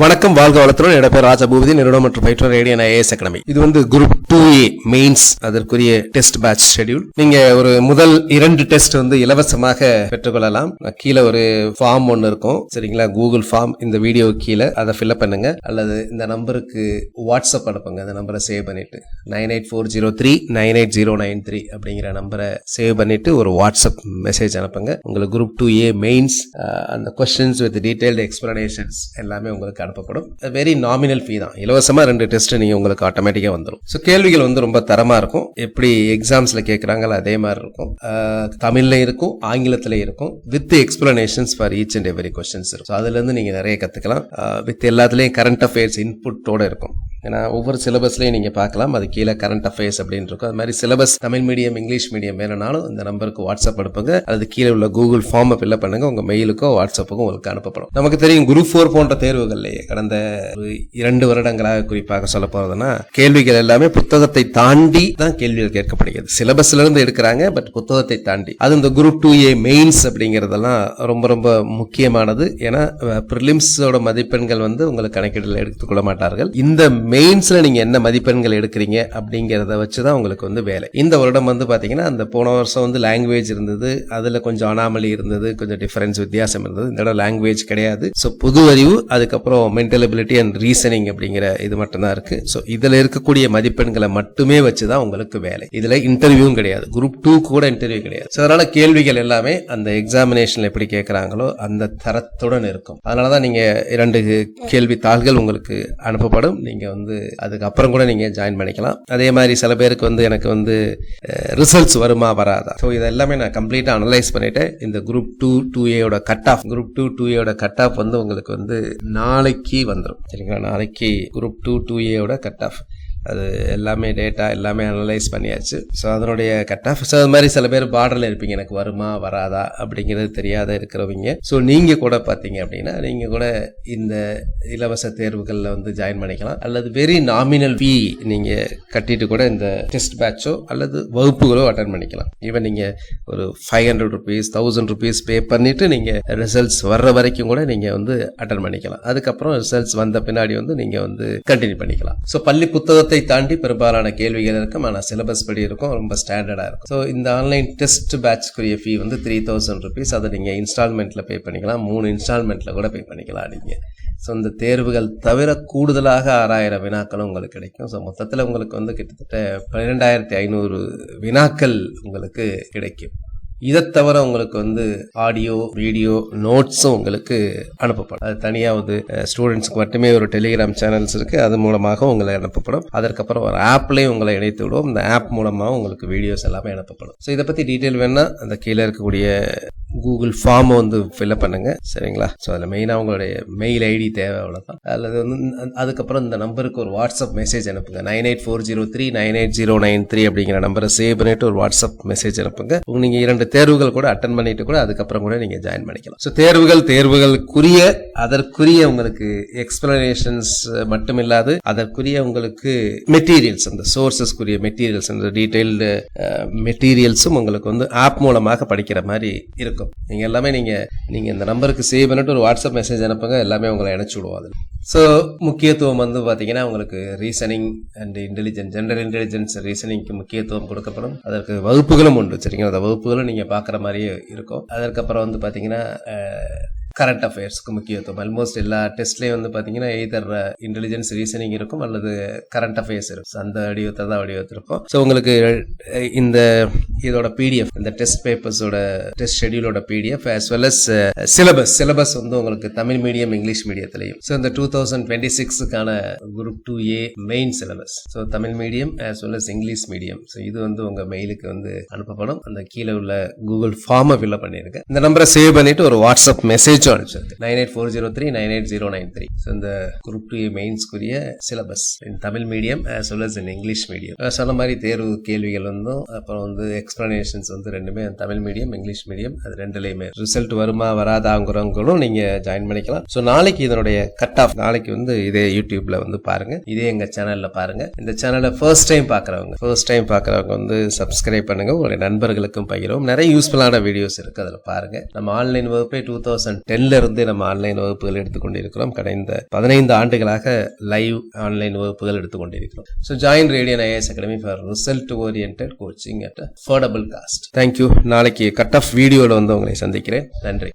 வணக்கம் வாழ்க வளத்துடன். என்னோட பேர் ராஜா பூபதி நிறுவனம் மற்றும் பயிற்றுவர் ரேடியன் ஐஏஎஸ் அகாடமி இது வந்து குரூப் டூ ஏ மெயின்ஸ் அதற்குரிய டெஸ்ட் பேட்ச் ஷெட்யூல் நீங்க ஒரு முதல் இரண்டு டெஸ்ட் வந்து இலவசமாக பெற்றுக்கொள்ளலாம். கீழே ஒரு ஃபார்ம் ஒன்று இருக்கும். சரிங்களா? கூகுள் ஃபார்ம் இந்த வீடியோ கீழே. அதை ஃபில்அப் பண்ணுங்க. அல்லது இந்த நம்பருக்கு வாட்ஸ்அப் அனுப்புங்க. அந்த நம்பரை சேவ் பண்ணிட்டு. Nine eight four zero three nine eight zero nine three அப்படிங்கிற நம்பரை சேவ் பண்ணிட்டு ஒரு வாட்ஸ்அப் மெசேஜ் அனுப்புங்க. உங்களுக்கு குரூப் டூ ஏ மெயின்ஸ் அந்த கொஸ்டின்ஸ் வித் டீடைல்டு எக்ஸ்பிளனேஷன்ஸ் எல்லாமே உங்களுக்கு அனுப்பப்படும். வெரி நாமினல் ஃபீ தான். இலவசமாக ரெண்டு டெஸ்ட் நீங்கள் உங்களுக்கு ஆட்டோமேட்டிக்காக வந்துடும் ஸோ கேள்விகள் வந்து ரொம்ப தரமாக இருக்கும். எப்படி எக்ஸாம்ஸில் கேட்குறாங்களோ அதே மாதிரி இருக்கும். தமிழில் இருக்கும் ஆங்கிலத்தில் இருக்கும். With explanations for each and every questions இருக்கும். ஸோ அதுலேருந்து நீங்கள் நிறைய கற்றுக்கலாம் வித் எல்லாத்துலேயும் கரண்ட் அஃபேர்ஸ் இன்புட்டோடு இருக்கும். ஏன்னா ஒவ்வொரு சிலபஸ்லையும் நீங்கள் பார்க்கலாம். அது கீழே கரண்ட் அஃபேர்ஸ் அப்படின்னு இருக்கும். அது மாதிரி syllabus Tamil medium English medium வேணும்னாலும் இந்த நம்பருக்கு வாட்ஸ்அப் அனுப்புங்க. அது கீழே உள்ள கூகுள் ஃபார்மை ஃபில்அப் பண்ணுங்க. உங்கள் மெயிலுக்கோ வாட்ஸ்அப்புக்கும் உங்களுக்கு அனுப்பப்படும். நமக்கு தெரியும் குரூப் ஃபோர் போன்ற தேர்வுகள்லேயே கடந்த ஒரு இரண்டு வருடங்களாக குறிப்பாக சொல்ல போகிறதுனா கேள்விகள் எல்லாமே புத்தகத்தை தாண்டி தான் கேள்விகள் கேட்கப்படுகிறது. சிலபஸ்ல இருந்து எடுக்கிறாங்க பட் புத்தகத்தை தாண்டி. அது இந்த குரூப் டூ ஏ மெயின்ஸ் அப்படிங்கிறதெல்லாம் ரொம்ப ரொம்ப முக்கியமானது. ஏன்னா ப்ரிலிம்ஸோட மதிப்பெண்கள் வந்து உங்களுக்கு கணக்கீடுல எடுத்துக்கொள்ள மாட்டார்கள். இந்த மெயின்ஸ்ல நீங்க என்ன மதிப்பெண்கள் எடுக்கிறீங்க அப்படிங்கிறத வச்சு தான் உங்களுக்கு வந்து வேலை. இந்த வருடம் வந்து பாத்தீங்கன்னா அந்த போன வருஷம் வந்து லாங்குவேஜ் இருந்தது அதுல கொஞ்சம் அனாமலி இருந்தது கொஞ்சம் டிஃபரன்ஸ் வித்தியாசம் இருந்தது. இந்த இடம் லாங்குவேஜ் கிடையாது. ஸோ புது அறிவு அதுக்கப்புறம் மென்டல் எபிலிட்டி அண்ட் ரீசனிங் அப்படிங்கிற இது மட்டும்தான் இருக்கு. ஸோ இதுல இருக்கக்கூடிய மதிப்பெண்களை மட்டுமே வச்சு தான் உங்களுக்கு வேலை. இதுல இன்டர்வியூவும் கிடையாது. குரூப் டூ கூட இன்டர்வியூ கிடையாது. ஸோ அதனால கேள்விகள் எல்லாமே அந்த எக்ஸாமினேஷனில் எப்படி கேட்குறாங்களோ அந்த தரத்துடன் இருக்கும். அதனாலதான் நீங்க இரண்டு கேள்வி தாள்கள் உங்களுக்கு அனுப்பப்படும். நீங்க வந்து வந்து அதுக்கப்புறம் கூட நீங்க ஜாயின் பண்ணிக்கலாம். அதே மாதிரி சில பேருக்கு வந்து எனக்கு வந்து ரிசல்ட்ஸ் வருமா வராதா? ஸோ இதெல்லாமே நான் கம்ப்ளீட்டாக அனலைஸ் பண்ணிட்டேன் இந்த group two two ஏயோட cut off group two two ஏயோட cut off வந்து உங்களுக்கு வந்து நாளைக்கு வந்துடும் சரிங்களா? நாளைக்கு குரூப் டூ டூ ஏயோட கட் ஆஃப் அது எல்லாமே டேட்டா எல்லாமே அனலைஸ் பண்ணியாச்சு. ஸோ அதனுடைய கட் ஆஃப் ஸோ அது மாதிரி சில பேர் பார்டரில் இருப்பீங்க. எனக்கு வருமா வராதா அப்படிங்கிறது தெரியாத இருக்கிறவங்க. ஸோ நீங்கள் கூட பார்த்தீங்க அப்படின்னா நீங்கள் கூட இந்த இலவச தேர்வுகளில் வந்து ஜாயின் பண்ணிக்கலாம். அல்லது வெரி நாமினல் ஃபீ நீங்கள் கட்டிட்டு கூட இந்த டெஸ்ட் பேட்சோ அல்லது வகுப்புகளோ அட்டன் பண்ணிக்கலாம். ஈவன் நீங்கள் ஒரு five hundred rupees thousand rupees pay பண்ணிட்டு நீங்கள் ரிசல்ட்ஸ் வர்ற வரைக்கும் கூட நீங்கள் வந்து அட்டன் பண்ணிக்கலாம். அதுக்கப்புறம் ரிசல்ட்ஸ் வந்த பின்னாடி வந்து நீங்கள் வந்து கண்டினியூ பண்ணிக்கலாம். ஸோ பள்ளி புத்தகத்தை தாண்டி பெரும்பாலான கேள்விகள் இருக்கும். ஆனால் சிலபஸ் படி இருக்கும். ரொம்ப ஸ்டாண்டர்டாக இருக்கும். ஸோ இந்த ஆன்லைன் டெஸ்ட் பேட்ச்க்குரிய ஃபீ வந்து த்ரீ தௌசண்ட் ருபீஸ் அதை நீங்கள் இன்ஸ்டால்மெண்ட்டில் பே பண்ணிக்கலாம். மூணு இன்ஸ்டால்மெண்ட்டில் கூட பே பண்ணிக்கலாம் நீங்கள் ஸோ இந்த தேர்வுகள் தவிர கூடுதலாக ஆறாயிரம் வினாக்களும் உங்களுக்கு கிடைக்கும். ஸோ மொத்தத்தில் உங்களுக்கு வந்து கிட்டத்தட்ட பன்னிரெண்டாயிரத்தி ஐநூறு வினாக்கள் உங்களுக்கு கிடைக்கும். இதை தவிர உங்களுக்கு வந்து ஆடியோ வீடியோ நோட்ஸும் உங்களுக்கு அனுப்பப்படும். அது தனியாக வந்து ஸ்டூடெண்ட்ஸ்க்கு மட்டுமே ஒரு டெலிகிராம் சேனல்ஸ் இருக்கு. அது மூலமாக உங்களை அனுப்பப்படும். அதற்கப்புறம் ஒரு ஆப்லேயும் உங்களை இணைத்து விடுவோம். இந்த ஆப் மூலமாக உங்களுக்கு வீடியோஸ் எல்லாமே அனுப்பப்படும். ஸோ இதை பற்றி டீட்டெயில் வேணால் அந்த கீழே இருக்கக்கூடிய கூகுள் ஃபார்மை வந்து ஃபில்அப் பண்ணுங்க. சரிங்களா? ஸோ அதில் மெயினாக உங்களுடைய மெயில் ஐடி தேவை அவ்வளோதான் அல்லது வந்து அதுக்கப்புறம் இந்த நம்பருக்கு ஒரு வாட்ஸ்அப் மெசேஜ் அனுப்புங்க. Nine eight four zero three nine eight zero nine three அப்படிங்கிற நம்பரை சேவ் பண்ணிட்டு ஒரு வாட்ஸ்அப் மெசேஜ் அனுப்புங்க. உங்க நீங்கள் இரண்டு தேர்வுகள் கூட அட்டன் பண்ணிட்டு கூட அதுக்கப்புறம் கூட நீங்கள் ஜாயின் பண்ணிக்கலாம். ஸோ தேர்வுகள் தேர்வுகளுக்குரிய அதற்குரிய உங்களுக்கு எக்ஸ்பிளனேஷன்ஸ் மட்டும் இல்லாது அதற்குரிய உங்களுக்கு மெட்டீரியல்ஸ் அந்த சோர்சஸ்க்குரிய மெட்டீரியல்ஸ் அந்த டீட்டெயில்டு மெட்டீரியல்ஸும் uh, உங்களுக்கு வந்து ஆப் மூலமாக படிக்கிற மாதிரி இருக்கும். நீங்கள் எல்லாமே நீங்கள் நீங்கள் இந்த நம்பருக்கு சேவ் பண்ணிட்டு ஒரு வாட்ஸ்அப் மெசேஜ் அனுப்புங்க எல்லாமே உங்களை இணைச்சி விடுவோம் அதில். ஸோ முக்கியத்துவம் வந்து பார்த்தீங்கன்னா உங்களுக்கு reasoning and intelligence general intelligence ரீசனிங்க்கு முக்கியத்துவம் கொடுக்கப்படும். அதற்கு வகுப்புகளும் உண்டு சரிங்களா? அந்த வகுப்புகளும் நீங்கள் பார்க்குற மாதிரியே இருக்கும். அதற்கப்புறம் வந்து பார்த்தீங்கன்னா கரண்ட் அஃபேர்ஸ்க்கு முக்கியத்துவம். ஆல்மோஸ்ட் எல்லா டெஸ்ட்லேயும் வந்து பார்த்தீங்கன்னா எய்தர் இன்டெலிஜென்ஸ் ரீசனிங் இருக்கும் அல்லது கரண்ட் அஃபேர்ஸ் இருக்கும். அந்த வடிவத்தை தான் வடிவத்திருக்கும். ஸோ உங்களுக்கு uh, இந்த இதோட பிடிஎஃப் இந்த டெஸ்ட் பேப்பர்ஸோட test ஷெடியூலோட PDF as well as syllabus syllabus வந்து உங்களுக்கு தமிழ் மீடியம் இங்கிலீஷ் மீடியத்திலையும் ஸோ இந்த two thousand twenty சிக்ஸுக்கான group two A main syllabus so Tamil medium as well as English medium so இது வந்து உங்க மெயிலுக்கு வந்து அனுப்பப்படும். அந்த கீழே உள்ள கூகுள் ஃபார்மை ஃபில்அப் பண்ணியிருக்கேன் இந்த நம்பரை சேவ் பண்ணிட்டு ஒரு WhatsApp message nine eight four zero three nine eight zero nine three so இந்த group two மெயின்ஸ்க்குரிய syllabus in Tamil medium as well as in English medium சொன்ன மாதிரி தேர்வு கேள்விகள் வந்தும் அப்புறம் வந்து எக்ஸ்பிளனேஷன்ஸ் வந்து ரெண்டுமே தமிழ் மீடியம் இங்கிலீஷ் மீடியம் அது ரெண்டுலேயுமே. ரிசல்ட் வருமா வராதாங்கிறவங்களும் நீங்கள் ஜாயின் பண்ணிக்கலாம். ஸோ நாளைக்கு இதனுடைய கட் ஆஃப் நாளைக்கு வந்து இதே யூடியூப்ல வந்து பாருங்க. இதே எங்க சேனல்ல பாருங்க. இந்த சேனலை ஃபர்ஸ்ட் டைம் பார்க்குறவங்க ஃபர்ஸ்ட் டைம் பார்க்குறவங்க வந்து சப்ஸ்கிரைப் பண்ணுங்க. உங்களுடைய நண்பர்களுக்கும் பகிரும் நிறைய யூஸ்ஃபுல்லான வீடியோஸ் இருக்கு அதில் பாருங்க. நம்ம ஆன்லைன் வகுப்பே டூ தௌசண்ட் டென்லேருந்து நம்ம ஆன்லைன் வகுப்புகள் எடுத்துக்கொண்டிருக்கிறோம் கடந்த பதினைந்து ஆண்டுகளாக லைவ் ஆன்லைன் வகுப்புகள் எடுத்துக்கொண்டிருக்கிறோம் so join Radian IAS academy for result orient coaching at affordable cost thank you நாளைக்கு கட் ஆஃப் வீடியோவில் வந்து உங்களை சந்திக்கிறேன். நன்றி.